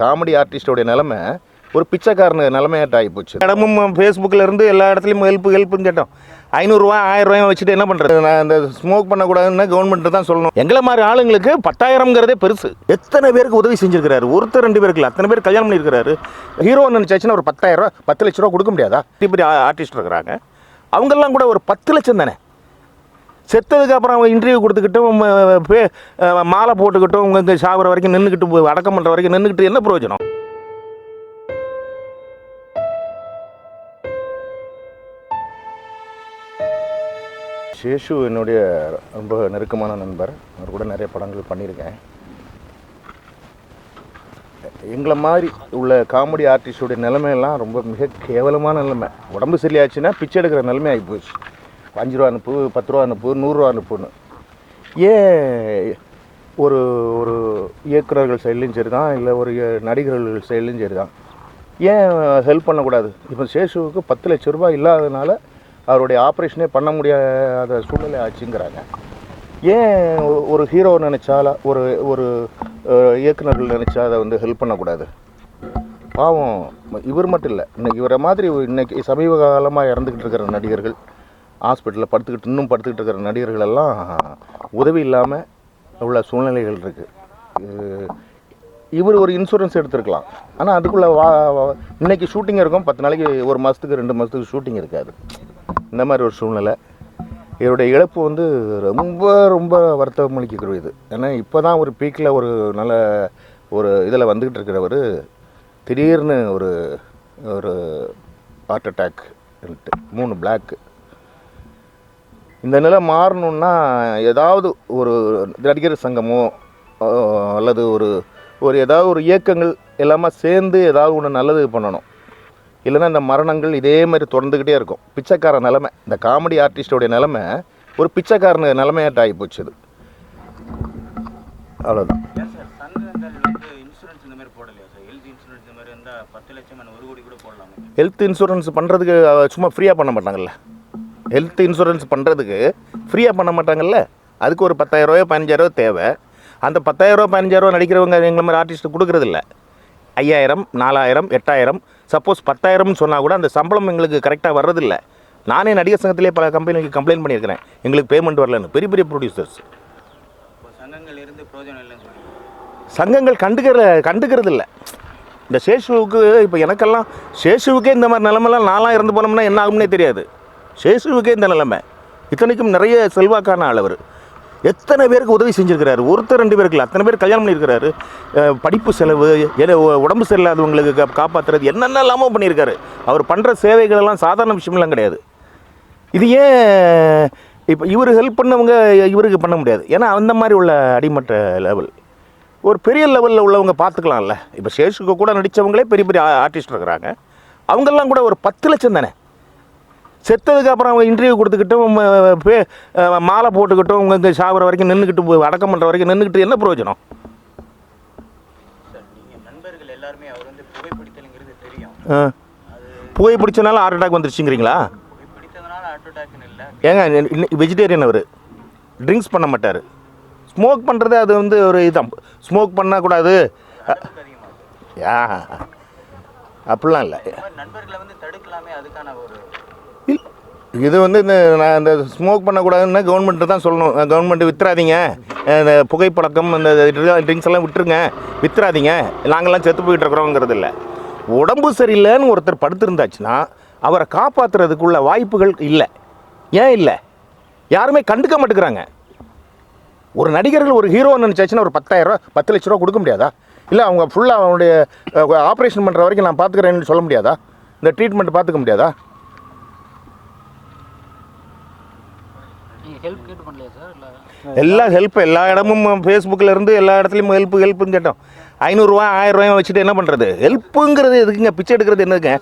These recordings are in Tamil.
காமெடி ஆர்டிஸ்டோடைய நிலமை ஒரு பிச்சைக்காரனு நிலைமையாட்ட ஆகி போச்சு. இடமும் ஃபேஸ்புக்கில் இருந்து எல்லா இடத்துலையும் ஹெல்ப் ஹெல்ப்னு கேட்டோம். ஐநூறுரூவா ஆயிரம் ரூபாய் வச்சுட்டு என்ன பண்ணுறது நான் இந்த ஸ்மோக் பண்ணக்கூடாதுன்னு கவர்மெண்ட் தான் சொல்லணும். எங்களை மாதிரி ஆளுங்களுக்கு பத்தாயிரம்ங்கிறதே பெருசு. எத்தனை பேருக்கு உதவி செஞ்சிருக்கிறாரு? ஒருத்தர் ரெண்டு பேருக்கு அத்தனை பேர் கல்யாணம் பண்ணியிருக்கிறாரு. ஹீரோ நினச்சாச்சுன்னா ஒரு பத்தாயிரம் ரூபா பத்து லட்ச ரூபா கொடுக்க முடியாதா? இப்படி பெரிய ஆர்டிஸ்ட் இருக்கிறாங்க. அவங்கெல்லாம் கூட ஒரு பத்து லட்சம் தானே? செத்ததுக்கு அப்புறம் அவங்க இன்டர்வியூ கொடுத்துக்கிட்டும் பே- மாலை போட்டுக்கிட்டும் உங்க இந்த சாகுற வரைக்கும் நின்றுக்கிட்டு அடக்கம் பண்ணுற வரைக்கும் நின்றுக்கிட்டு என்ன பிரயோஜனம்? சேஷு என்னுடைய ரொம்ப நெருக்கமான நண்பர். அவர் கூட நிறைய படங்கள் பண்ணியிருக்கேன். எங்களை மாதிரி உள்ள காமெடி ஆர்டிஸ்டோடைய நிலைமையெல்லாம் ரொம்ப மிக கேவலமான நிலைமை. உடம்பு சரியாச்சுன்னா பிச்சை எடுக்கிற நிலைமை ஆகி போச்சு. அஞ்சு ரூபா அனுப்பு பத்து ரூபா அனுப்பு நூறுரூவா அனுப்புன்னு. ஏன் ஒரு ஒரு இயக்குனர்கள் சைட்லையும் சரி தான் இல்லை ஒரு நடிகர்கள் சைட்லையும் சரி தான் ஏன் ஹெல்ப் பண்ணக்கூடாது? இப்போ சேஷுவுக்கு பத்து லட்ச ரூபாய் இல்லாததுனால அவருடைய ஆப்ரேஷனே பண்ண முடியாத சூழ்நிலை ஆச்சுங்கிறாங்க. ஏன் ஒரு ஹீரோ நினச்சால ஒரு ஒரு இயக்குநர்கள் இயக்குனர்கள் நினச்சா அதை வந்து ஹெல்ப் பண்ணக்கூடாது? பாவம் இவர் மட்டும் இல்லை. இன்னைக்கு இவரை மாதிரி இன்னைக்கு சமீப காலமாக இறந்துக்கிட்டு இருக்கிற நடிகர்கள் ஹாஸ்பிட்டலில் படுத்துக்கிட்டு இன்னும் படுத்துக்கிட்டு இருக்கிற நடிகர்கள் எல்லாம் உதவி இல்லாமல் உள்ள சூழ்நிலைகள் இருக்குது இவர் ஒரு இன்சூரன்ஸ் எடுத்திருக்கலாம். ஆனால் அதுக்குள்ளே வா வா- இன்னைக்கு ஷூட்டிங் இருக்கும். பத்து நாளைக்கு ஒரு மாதத்துக்கு ரெண்டு மாதத்துக்கு ஷூட்டிங் இருக்காது. இந்த மாதிரி ஒரு சூழ்நிலை. இவருடைய இழப்பு வந்து ரொம்ப ரொம்ப வருத்தம் அளிக்கக்கூடியது. ஏன்னா இப்போ தான் ஒரு பீக்கில் ஒரு நல்ல ஒரு இதில் வந்துக்கிட்டு இருக்கிறவர் திடீர்னு ஒரு ஒரு ஹார்ட் அட்டாக் மூணு பிளாக்கு இந்த நிலை மாறணும்னா ஏதாவது ஒரு நடிகர் சங்கமோ அல்லது ஒரு ஒரு ஏதாவது ஒரு இயக்கங்கள் எல்லாமே சேர்ந்து ஏதாவது ஒன்று நல்லது பண்ணணும். இல்லைன்னா இந்த மரணங்கள் இதே மாதிரி தொடர்ந்துக்கிட்டே இருக்கும். பிச்சைக்கார நிலைமை இந்த காமெடி ஆர்டிஸ்டோடைய நிலைமை ஒரு பிச்சைக்காரனு நிலைமையாட்ட ஆகி போச்சு இது. அவ்வளோதான் ஏன் சார் சங்கங்கள் வந்து இன்சூரன்ஸ் இந்த மாதிரி போடலையா சார்? ஹெல்த் இன்சூரன்ஸ் இந்த மாதிரி இருந்தால் பத்து லட்சம் என்ன ஒரு கோடி கூட போடலாமே? ஹெல்த் இன்சூரன்ஸ் பண்ணுறதுக்கு சும்மா ஃப்ரீயாக பண்ண மாட்டாங்கல்ல. ஹெல்த் இன்சூரன்ஸ் பண்ணுறதுக்கு ஃப்ரீயாக பண்ண மாட்டாங்கல்ல? அதுக்கு ஒரு பத்தாயிரரூவாயோ பதினஞ்சாயிரரூவா தேவை. அந்த பத்தாயிரரூவா பதினஞ்சாயிரரூவா நடிக்கிறவங்க எங்களை மாதிரி ஆர்டிஸ்ட்டு கொடுக்குறதில்ல. ஐயாயிரம் நாலாயிரம் எட்டாயிரம். சப்போஸ் பத்தாயிரம்னு சொன்னால் கூட அந்த சம்பளம் எங்களுக்கு கரெக்டாக வர்றதில்ல. நானே நடிகர் சங்கத்திலே பல கம்பெனிக்கு கம்ப்ளைண்ட் பண்ணியிருக்கிறேன். எங்களுக்கு பேமெண்ட் வரலன்னு. பெரிய பெரிய ப்ரொடியூசர்ஸ் சங்கங்கள் சங்கங்கள் கண்டுக்கிற கண்டுக்கிறது இல்லை இந்த சேஷுவுக்கு இப்போ எனக்கெல்லாம் சேஷுவுக்கே இந்த மாதிரி நிலமெல்லாம் நாளாக இறந்து போனோம்னா என்ன ஆகும்னே தெரியாது. சேசுவுக்கே இந்த நிலைமை. இத்தனைக்கும் நிறைய செல்வாக்கான ஆள் அவர் எத்தனை பேருக்கு உதவி செஞ்சுருக்கிறாரு? ஒருத்தர் ரெண்டு பேருக்கு இல்லை. அத்தனை பேர் கல்யாணம் பண்ணியிருக்கிறாரு. படிப்பு செலவு உடம்பு சரியில்லாதவங்களுக்கு காப்பாற்றுறது என்னென்ன இல்லாமல் பண்ணியிருக்காரு. அவர் பண்ணுற சேவைகள் எல்லாம் சாதாரண விஷயம்லாம் கிடையாது. இது ஏன் இப்போ இவர் ஹெல்ப் பண்ணவங்க இவருக்கு பண்ண முடியாது. ஏன்னா அந்த மாதிரி உள்ள அடிமட்ட லெவல் ஒரு பெரிய லெவலில் உள்ளவங்க பார்த்துக்கலாம்ல. இப்போ சேஷுக்கு கூட நடித்தவங்களே பெரிய பெரிய ஆர்டிஸ்ட் இருக்கிறாங்க. அவங்கெல்லாம் கூட ஒரு பத்து லட்சம் தானே? செத்ததுக்கு அப்புறம் அவங்க இன்டர்வியூ கொடுத்துக்கிட்டும் மாலை போட்டுக்கிட்டும் உங்க சாகுற வரைக்கும் நின்றுக்கிட்டு அடக்கம் பண்ணுற வரைக்கும் நின்றுக்கிட்டு என்ன பிரயோஜனம்? புகை பிடிச்சனால ஹார்ட் அட்டாக் வந்துருச்சுங்கிறீங்களா? ஏங்க வெஜிடேரியன் அவர். ட்ரிங்க்ஸ் பண்ண மாட்டார். ஸ்மோக் பண்ணுறது அது வந்து ஒரு இதான் ஸ்மோக் பண்ணக்கூடாது அப்படிலாம் இல்லை. இது வந்து இந்த நான் இந்த ஸ்மோக் பண்ணக்கூடாதுன்னு கவர்மெண்ட்டு தான் சொல்லணும். கவர்மெண்ட் வித்துறாதீங்க. இந்த புகைப்பழக்கம் இந்த ட்ரிங்க்ஸ் எல்லாம் விட்டுருங்க. வித்துறாதீங்க. நாங்கள்லாம் செத்து போயிட்டு இருக்கிறோங்கிறது இல்லை. உடம்பு சரியில்லைன்னு ஒருத்தர் படுத்திருந்தாச்சுன்னா அவரை காப்பாற்றுறதுக்குள்ள வாய்ப்புகள் இல்லை. ஏன் இல்லை? யாருமே கண்டுக்க மாட்டேங்கிறாங்க. ஒரு நடிகர்கள் ஒரு ஹீரோ நினச்சாச்சுன்னா ஒரு பத்தாயிரரூவா பத்து லட்ச ரூபா கொடுக்க முடியாதா? இல்லை அவங்க ஃபுல்லாக அவனுடைய ஆப்ரேஷன் பண்ணுற வரைக்கும் நான் பார்த்துக்கிறேன்னு சொல்ல முடியாதா? இந்த ட்ரீட்மெண்ட் பார்த்துக்க முடியாதா? நீங்கள் ஹெல்ப் எல்லா ஹெல்ப் எல்லா இடமும் ஃபேஸ்புக்கில் இருந்து எல்லா இடத்துலையும் ஹெல்ப் ஹெல்ப்னு கேட்டோம். ஐநூறுரூவா ஆயிரம் ரூபாய் வச்சுட்டு என்ன பண்ணுறது ஹெல்ப்புங்கிறது எதுக்குங்க? பிச்சை எடுக்கிறது என்னதுங்க.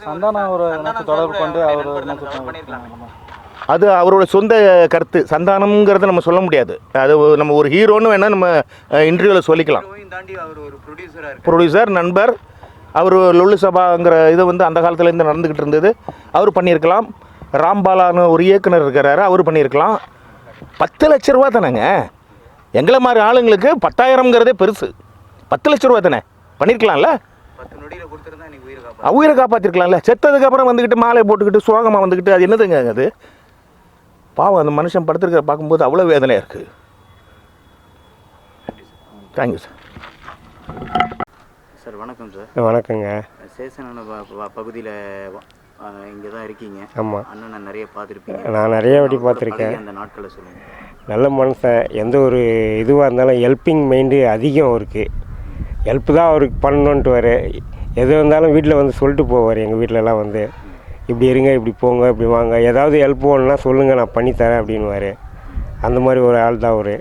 அது அவரோட சொந்த கருத்து. சந்தானம்ங்கிறத நம்ம சொல்ல முடியாது. அது ஒரு- நம்ம ஒரு ஹீரோன்னு வேணால் நம்ம இன்டர்வியூவில் சொல்லிக்கலாம். ப்ரொடியூசர் நண்பர் அவர் லொல்லு சபாங்கிற இது வந்து அந்த காலத்துலேருந்து நடந்துக்கிட்டு இருந்தது. அவர் பண்ணியிருக்கலாம். ராம்பாலான்னு ஒரு இயக்குனர் இருக்கிறாரு அவர் பண்ணியிருக்கலாம். பத்து லட்ச ரூபா தானேங்க? எங்களை மாதிரி ஆளுங்களுக்கு பத்தாயிரம்ங்கிறதே பெருசு. பத்து லட்ச ரூபா தானே? பண்ணியிருக்கலாம்ல உயிரை காப்பாற்றிருக்கலாம்ல செத்ததுக்கு அப்புறம் வந்துக்கிட்டு மாலை போட்டுக்கிட்டு சோகமாக வந்துக்கிட்டு அது என்னதுங்க அது? பாவம் அந்த மனுஷன் படுத்திருக்கிற பார்க்கும்போது அவ்வளோ வேதனையாக இருக்குது தேங்க்யூ சார் சார் வணக்கம் சார். வணக்கங்க. சேசனான பகுதியில் இங்கே தான் இருக்கீங்க. ஆமாம் அண்ணனை நிறைய பார்த்துருப்பீங்க. நான் நிறைய வாட்டி பார்த்துருக்கேன். அந்த நாட்களை சொல்லுங்கள் நல்ல மனுஷன் எந்த ஒரு இதுவாக இருந்தாலும் ஹெல்ப்பிங் மைண்டு அதிகம் அவருக்கு. ஹெல்ப் தான் அவருக்கு பண்ணணுன்ட்டு வர எது வந்தாலும் வீட்டில் வந்து சொல்லிட்டு போவார் எங்கள் வீட்டிலலாம் வந்து. இப்படி இருங்க இப்படி போங்க இப்படி வாங்க. ஏதாவது ஹெல்ப் வேணும்னா சொல்லுங்கள் நான் பண்ணித்தரேன் அப்படின்னுவார். அந்த மாதிரி ஒரு ஆள் தான் அவர்.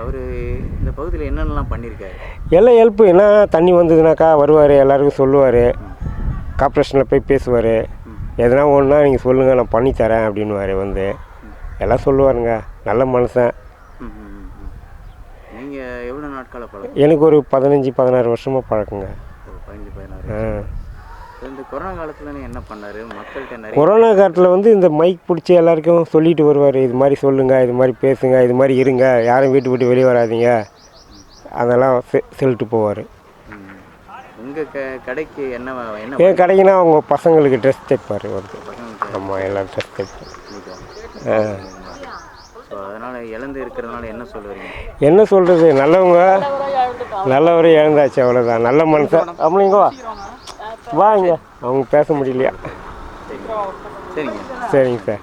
அவர் இந்த பகுதியில் என்னென்னலாம் பண்ணியிருக்காரு எல்லாம் ஹெல்ப்பு என்ன தண்ணி வந்ததுனாக்கா வருவார் எல்லாருக்கும் சொல்லுவார். கார்ப்பரேஷனில் போய் பேசுவார். எதனா ஒன்றுனா நீங்கள் சொல்லுங்கள் நான் பண்ணித்தரேன் அப்படின்னுவார் வந்து. எல்லாம் சொல்லுவாருங்க. நல்ல மனுஷன். நீங்கள் எவ்வளோ நாட்கால பழக்கம்? எனக்கு ஒரு பதினஞ்சு பதினாறு வருஷமாக பழக்கங்க. பதினஞ்சு பதினாறு ஆ. இந்த கொரோனா காலத்தில் என்ன பண்ணாரு? மக்கள்கிட்ட நிறைய கொரோனா காலத்தில் வந்து இந்த மைக் பிடிச்சி எல்லாருக்கும் சொல்லிட்டு வருவார். இது மாதிரி சொல்லுங்கள் இது மாதிரி பேசுங்க இது மாதிரி இருங்க. யாரும் வீட்டு விட்டு வெளியே வராதீங்க. அதெல்லாம் செ- சொல்லிட்டு போவார். உங்கள் க கடைக்கு என்ன என்ன என் கடைக்குன்னா அவங்க பசங்களுக்கு ட்ரெஸ் தைப்பார் பசங்களுக்கு ஆமாம் எல்லாம் ட்ரெஸ் தைப்பார் ஆ. ஸோ அதனால் இழந்து இருக்கிறதுனால என்ன சொல்லுவீங்க என்ன சொல்கிறது நல்லவங்க நல்லவரை இழந்தாச்சு அவ்வளோதான் நல்ல மனுஷன். அப்படிங்க. வா வாங்க. அவங்க பேச முடியலையா? சரிங்க. சரிங்க சார்.